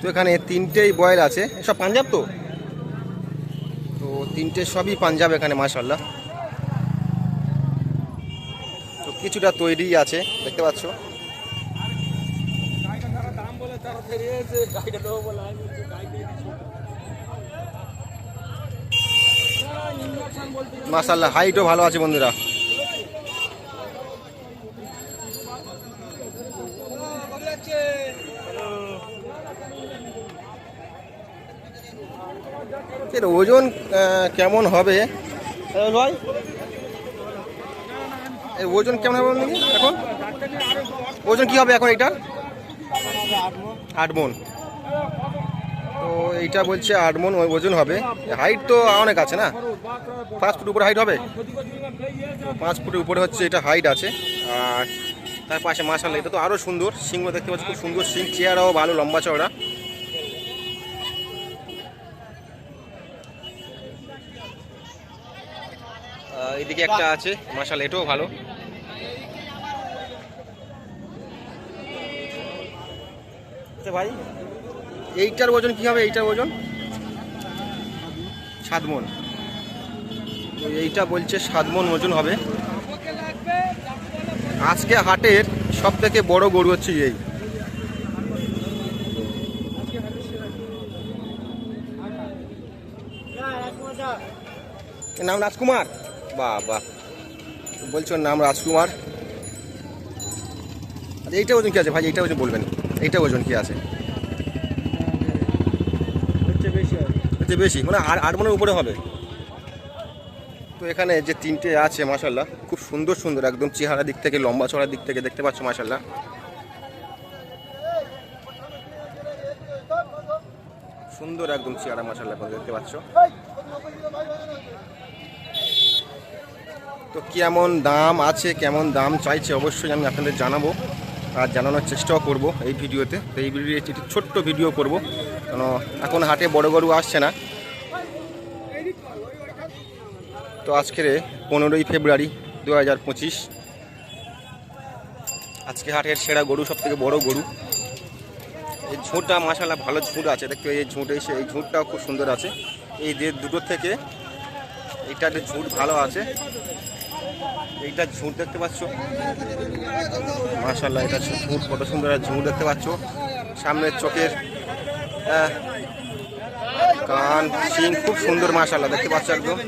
তো এখানে তিনটেই বয়েল আছে। সব পাঞ্জাব তো? তো তিনটে সবই পাঞ্জাব এখানে মাশাল্লাহ তো কিছুটা তৈরি আছে, দেখতে পাচ্ছ। মাশাল্লাহ হাইটও ভালো আছে বন্ধুরা। এর ওজন কেমন হবে? এ, ভাই। এর ওজন কেমন হবে এখন? ওজন কি হবে এখন এটা? আট মন। তো এইটা বলছে আট মন ওজন হবে। হাইট তো অনেক আছে না? পাঁচ ফুট উপরে হাইট হবে? পাঁচ ফুটের উপরে হচ্ছে এটা হাইট আছে। আর তার পাশে মাসাল এটা তো আরও সুন্দর। সিংহ দেখতে পাচ্ছি খুব সুন্দর সিং চেয়ারাও ভালো লম্বা চওড়া। এদিকে একটা আছে। মাসাল এটাও ভালো। আচ্ছা ভাই এইটার ওজন কি হবে? এইটার ওজন? সাত মন তো এইটা বলছে সাত মন ওজন হবে। আজকে হাটের সব থেকে বড় গরু হচ্ছে এই। নাম রাজকুমার? বাহ বাহ বলছো ওর নাম রাজকুমার? আচ্ছা এইটা ওজন কি আছে ভাই? এইটা ওজন বলবেন। এইটা ওজন কি আছে? হচ্ছে বেশি মানে আর আট মনের উপরে হবে। তো এখানে যে তিনটে আছে মাসাল্লাহ খুব সুন্দর সুন্দর একদম চেহারা দিক থেকে লম্বা চড়ার দিক থেকে দেখতে পাচ্ছ মাসাল্লাহ সুন্দর একদম চেহারা মাসাল্লাহ দেখতে পাচ্ছ। তো কেমন দাম আছে, কেমন দাম চাইছে অবশ্যই আমি আপনাদের জানাব আর জানানোর চেষ্টাও করব এই ভিডিওতে। তো এই ভিডিও একটি ছোট্ট ভিডিও করব। কেন, এখন হাটে বড় গরু আসছে না। তো আজকের পনেরোই ফেব্রুয়ারি দু হাজার পঁচিশ। আজকে হাটের সেরা গরু সব থেকে বড় গরু। এই ঝুঁটটা মাসালা ভালো ঝুঁট আছে। দেখতে এই ঝুঁট এসে, এই ঝুঁটটাও খুব সুন্দর আছে। এই যে দুটোর থেকে এইটার ঝুঁট ভালো আছে। এইটা ঝুঁট দেখতে পাচ্ছ। মাশাল্লাহ এটা ঝুঁট কত সুন্দর ঝুঁট দেখতে পাচ্ছ। সামনের চোখের কান সিং খুব সুন্দর মাশাল্লাহ দেখতে পাচ্ছ একদম।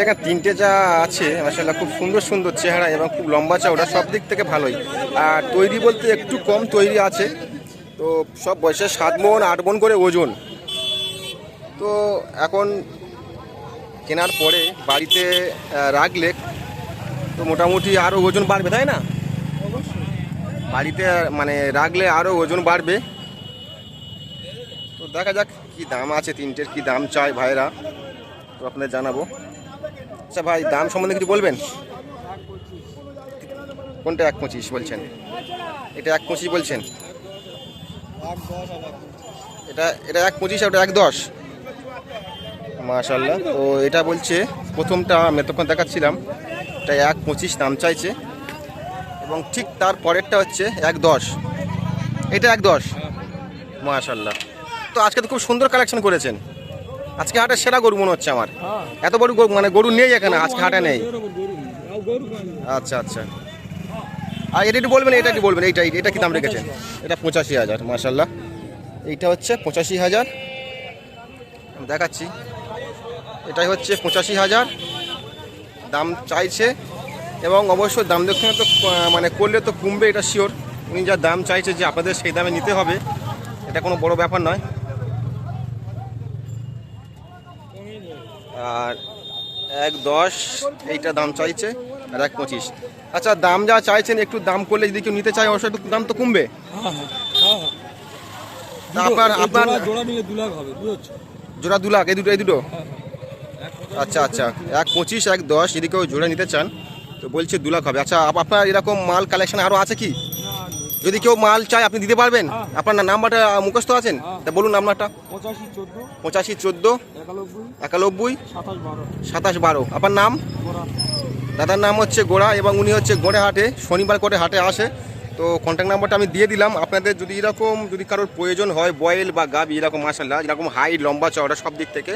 এখানে তিনটে যা আছে মাসাল্লাহ খুব সুন্দর সুন্দর চেহারা এবং খুব লম্বা চওড়া সব দিক থেকে ভালোই। আর তৈরি বলতে একটু কম তৈরি আছে তো সব বয়সে সাত মন আট মন করে ওজন। তো এখন কেনার পরে বাড়িতে রাখলে তো মোটামুটি আরও ওজন বাড়বে তাই না? বাড়িতে মানে রাখলে আরও ওজন বাড়বে। তো দেখা যাক কি দাম আছে তিনটের কি দাম চায় ভাইরা তো আপনাদের জানাব। আচ্ছা ভাই দাম সম্বন্ধে কিছু বলবেন? কোনটা এক পঁচিশ বলছেন? এটা এক পঁচিশ বলছেন? এটা এটা এক পঁচিশ আর এক দশ। মাশাল্লাহ তো এটা বলছে প্রথমটা আমি এতক্ষণ দেখাচ্ছিলাম এটা এক পঁচিশ দাম চাইছে। এবং ঠিক তার পরেরটা হচ্ছে এক দশ। এটা এক দশ। মাশাল্লাহ তো আজকে তো খুব সুন্দর কালেকশন করেছেন। আজকে হাটে সেরা গরু মনে হচ্ছে আমার। এত বড় গরু মানে গরু নেই এখানে আজকে হাটে নেই। আচ্ছা আচ্ছা। আর এটা একটু বলবেন এটা একটু বলবেন? এইটা এটা কি দাম রেখেছেন? এটা পঁচাশি হাজার মাশাল্লাহ এইটা হচ্ছে পঁচাশি হাজার। দেখাচ্ছি। এটাই হচ্ছে পঁচাশি হাজার। দাম চাইছে এবং অবশ্যই দাম দক্ষিণে তো মানে করলে তো কমবে এটা শিওর উনি যা দাম চাইছে যে আপনাদের সেই দামে নিতে হবে এটা কোনো বড় ব্যাপার নয়। আর এক দশ এইটা দাম চাইছে আর এক পঁচিশ। আচ্ছা দাম যা চাইছেন একটু দাম করলে যদি কেউ নিতে চায় অবশ্যই একটু দাম তো কমবে। আপনার আপনার জোড়া দু লাখ এই দুটো এই দুটো? আচ্ছা আচ্ছা। এক পঁচিশ এক দশ যদি কেউ জোড়া নিতে চান তো বলছে দু লাখ হবে। আচ্ছা আপ- আপনার এরকম মাল কালেকশন আরও আছে কি? যদি কেউ মাল চায় আপনি দিতে পারবেন? হ্যাঁ। আপনার নাম্বারটা মুখস্থ আছেন? হ্যাঁ। তা বলুন আপনারটা পঁচাশি চোদ্দ একানব্বই সাতাশ বারো। আপনার নাম? দাদার নাম হচ্ছে গোড়া এবং উনি হচ্ছে গোড়ে হাটে শনিবার করে হাটে আসে। তো কন্ট্যাক্ট নাম্বারটা আমি দিয়ে দিলাম। আপনাদের যদি এরকম যদি কারোর প্রয়োজন হয় বয়েল বা গাবি এরকম মাসাল্লাহ এরকম হাইট লম্বা চওড়া সব দিক থেকে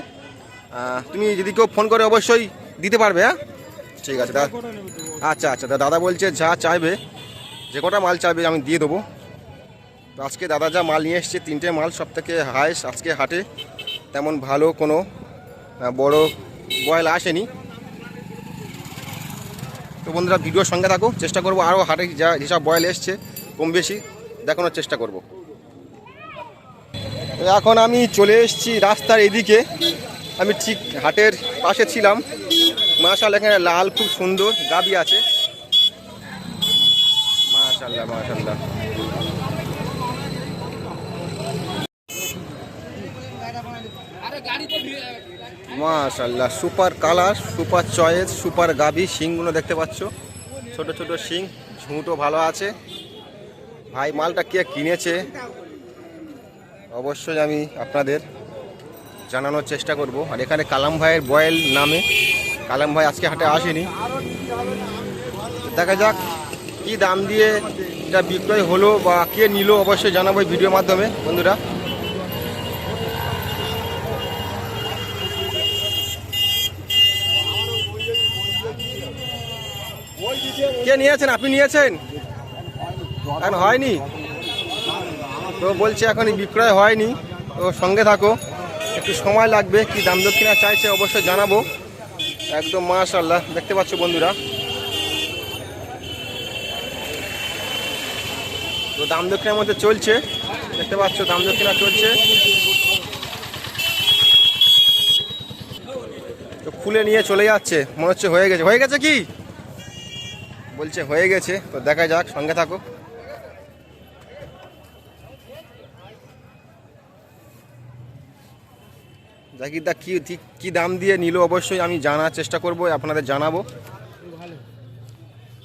তুমি যদি কেউ ফোন করে অবশ্যই দিতে পারবে হ্যাঁ? ঠিক আছে দাদা। আচ্ছা আচ্ছা দাদা বলছে যা চাইবে যে কটা মাল চাইবে আমি দিয়ে দেবো। তো আজকে দাদা যা মাল নিয়ে এসছে, তিনটে মাল সব থেকে হায়েস্ট আজকে হাটে। তেমন ভালো কোনো বড় বয়েল আসেনি। তো বন্ধুরা, ভিডিওর সঙ্গে থাকো, চেষ্টা করব আরও হাটে যা, যেসব বয়েল এসছে, কম বেশি দেখানোর চেষ্টা করব। এখন আমি চলে এসেছি রাস্তার এদিকে। আমি ঠিক হাটের পাশে ছিলাম। মাশাল এখানে লাল খুব সুন্দর গাবি আছে। মাশাল্লাহ মাশাল্লাহ মাশাল্লাহ super colour, super choice, super গাবি, শিংগুলো দেখতে পাচ্ছ। ছোট ছোট শিং, ঝুঁটো ভালো আছে। ভাই, মালটা কে কিনেছে? অবশ্যই আমি আপনাদের জানানোর চেষ্টা করব। আর এখানে কালাম ভাইয়ের বয়েল নামে। কালাম ভাই আজকে হাটে আসেনি। দেখা যাক। কি দাম দিয়ে এটা বিক্রয় হলো বা কে নিল অবশ্যই জানাব এই ভিডিওর মাধ্যমে, বন্ধুরা। কে নিয়েছেন? আপনি নিয়েছেন? এখন হয়নি? তো বলছে এখনই বিক্রয় হয়নি, তো সঙ্গে থাকো। একটু সময় লাগবে, কি দাম দক্ষিণা চাইছে অবশ্যই জানাব। একদম মাশাল্লাহ দেখতে পাচ্ছ বন্ধুরা। তো দাম দক্ষিণার মধ্যে চলছে। দেখতে পাচ্ছ, দাম দক্ষিণা চলছে। তো খুলে নিয়ে চলে যাচ্ছে। মনে হচ্ছে হয়ে গেছে। হয়ে গেছে কি? বলছে হয়ে গেছে। তো দেখা যাক, সঙ্গে থাকো জাকিরদা, কি ঠিক কি দাম দিয়ে নিল? অবশ্যই আমি জানার চেষ্টা করব, আপনাদের জানাব।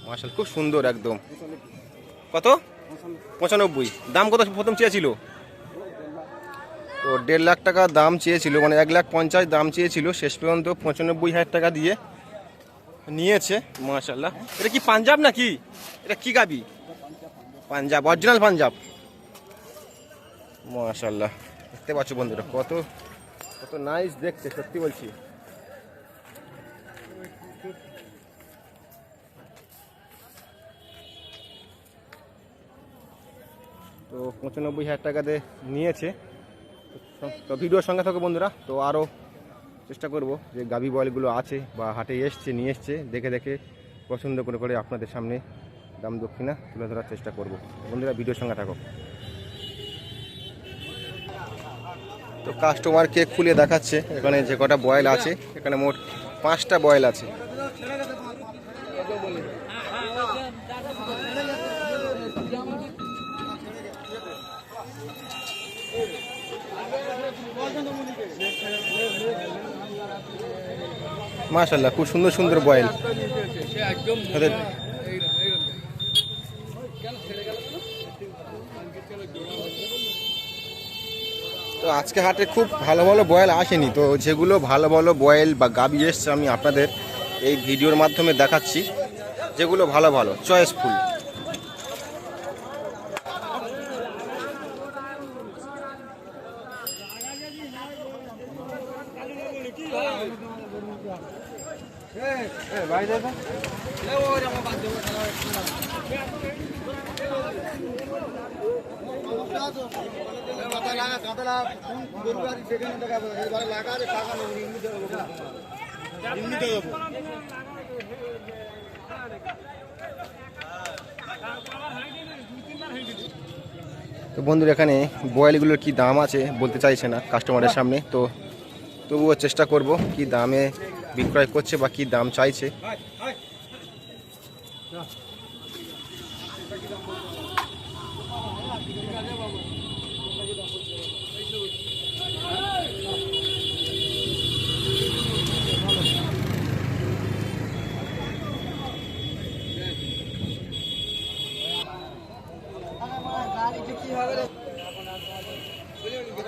মার্শাল খুব সুন্দর একদম। কত? পঁচানব্বই। দাম কত প্রথম চেয়েছিল? তো দেড় লাখ টাকা দাম চেয়েছিল মানে এক লাখ পঞ্চাশ দাম চেয়েছিল শেষ পর্যন্ত পঁচানব্বই হাজার টাকা দিয়ে নিয়েছে মাশাল্লাহ এটা কি পাঞ্জাব নাকি? এটা কি গাবি? পাঞ্জাব অরিজিনাল পাঞ্জাব। মাশাল্লাহ দেখতে পাচ্ছ বন্ধুরা কত কত নাইস দেখতে সত্যি বলছি। তো পঁচানব্বই হাজার টাকা দিয়ে নিয়েছে। তো- ভিডিওর সঙ্গে থাকো বন্ধুরা। তো আরও চেষ্টা করব যে গাভি বয়েলগুলো আছে বা হাটে এসছে, নিয়ে এসছে, দেখে দেখে পছন্দ করে করে আপনাদের সামনে দাম দক্ষিণা তুলে ধরার চেষ্টা করব। বন্ধুরা, ভিডিওর সঙ্গে থাকো। তো কাস্টমারকে খুলে দেখাচ্ছে। এখানে যে কটা বয়েল আছে, এখানে মোট পাঁচটা বয়েল আছে। মাশাল্লাহ খুব সুন্দর সুন্দর বয়েল। তো আজকে হাটে খুব ভালো ভালো বয়েল আসেনি, তো যেগুলো ভালো ভালো বয়েল বা গাবি এসছে আমি আপনাদের এই ভিডিওর মাধ্যমে দেখাচ্ছি, যেগুলো ভালো ভালো চয়েসফুল তো বন্ধুরা এখানে বয়েলগুলোর কি দাম আছে বলতে চাইছে না কাস্টমারের সামনে তো তবুও চেষ্টা করব কি দামে বিক্রয় করছে বা কি দাম চাইছে।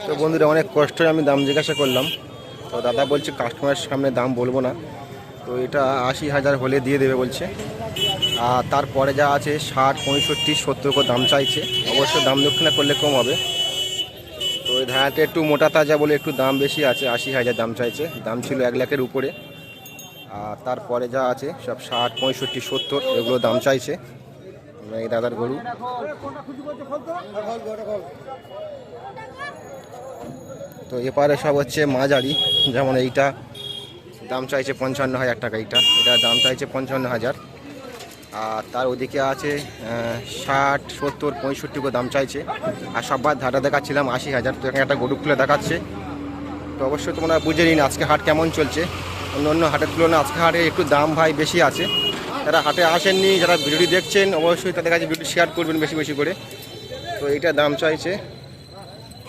তো বন্ধুরা, অনেক কষ্টে আমি দাম জিজ্ঞাসা করলাম। তো দাদা বলছে কাস্টমারের সামনে দাম বলব না। তো এটা আশি হাজার হলে দিয়ে দেবে বলছে। আর তারপরে যা আছে, ষাট, পঁয়ষট্টি, সত্তর করে দাম চাইছে। অবশ্য দাম দক্ষিণা করলে কম হবে। তো ওই ধারাটা একটু মোটা তাজা বলে একটু দাম বেশি আছে, আশি হাজার দাম চাইছে। দাম ছিল এক লাখের উপরে। আর তারপরে যা আছে, সব ষাট, পঁয়ষট্টি, সত্তর, এগুলো দাম চাইছে। এই দাদার গরু। তো এপারে সব হচ্ছে মাঝারি। যেমন এইটা, দাম চাইছে পঞ্চান্ন হাজার টাকা এইটা। এটা দাম চাইছে পঞ্চান্ন হাজার। আর তার ওদিকে আছে ষাট, সত্তর, পঁয়ষট্টি করে দাম চাইছে। আর সববার ধারা দেখাচ্ছিলাম, আশি হাজার। তো এখানে একটা গরু খুলে দেখাচ্ছে। তো অবশ্যই তোমরা বুঝে নিন আজকে হাট কেমন চলছে। অন্য অন্য হাটের তুলনায় আজকে হাটে একটু দাম ভাই বেশি আছে। যারা হাটে আসেননি, যারা ভিডিওটি দেখছেন, অবশ্যই তাদের কাছে ভিডিও শেয়ার করবেন বেশি বেশি করে। তো এইটা দাম চাইছে।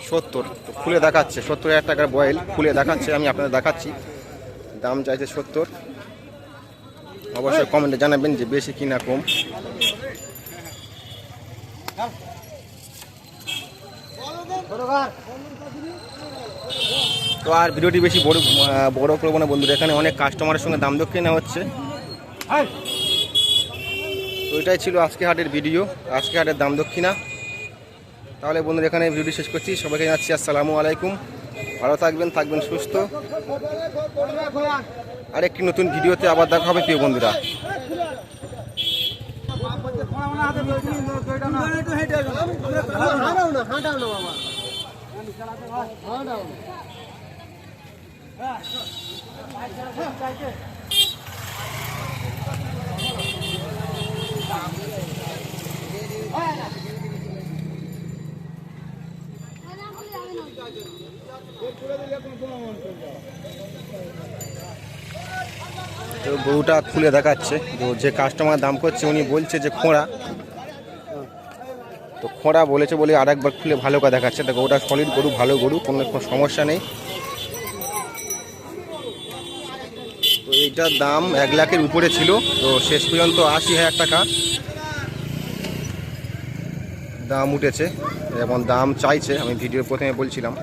সত্তর। খুলে দেখাচ্ছে, সত্তর হাজার টাকার বয়েল খুলে দেখাচ্ছে, আমি আপনাদের দেখাচ্ছি। দাম চাইছে সত্তর। অবশ্যই কমেন্টে জানাবেন যে বেশি কি না কম। তো আর ভিডিওটি বেশি বড় বড় করব না বন্ধুরা, এখানে অনেক কাস্টমারের সঙ্গে দাম দক্ষিণা হচ্ছে। তো এটাই ছিল আজকে হাটের ভিডিও আজকে হাটের দাম দক্ষিণা। তাহলে বন্ধুরা এখানে ভিডিও শেষ করছি সবাইকে জানাচ্ছি আসসালামু আলাইকুম ভালো থাকবেন থাকবেন সুস্থ আর একটি নতুন ভিডিওতে আবার দেখা হবে প্রিয় বন্ধুরা তো গরুটা খুলে দেখাচ্ছে, তো যে কাস্টমার দাম করছে উনি বলছে যে খোঁড়া। তো খোঁড়া বলেছে বলে আর একবার খুলে ভালো করে দেখাচ্ছে। তো গরুটা সলিড গরু, ভালো গরু, কোনো সমস্যা নেই। তো এইটার দাম এক লাখের উপরে ছিল, তো শেষ পর্যন্ত আশি হাজার টাকা। দাম উঠেছে, এবং দাম চাইছে, আমি ভিডিও প্রথমে বলছিলাম।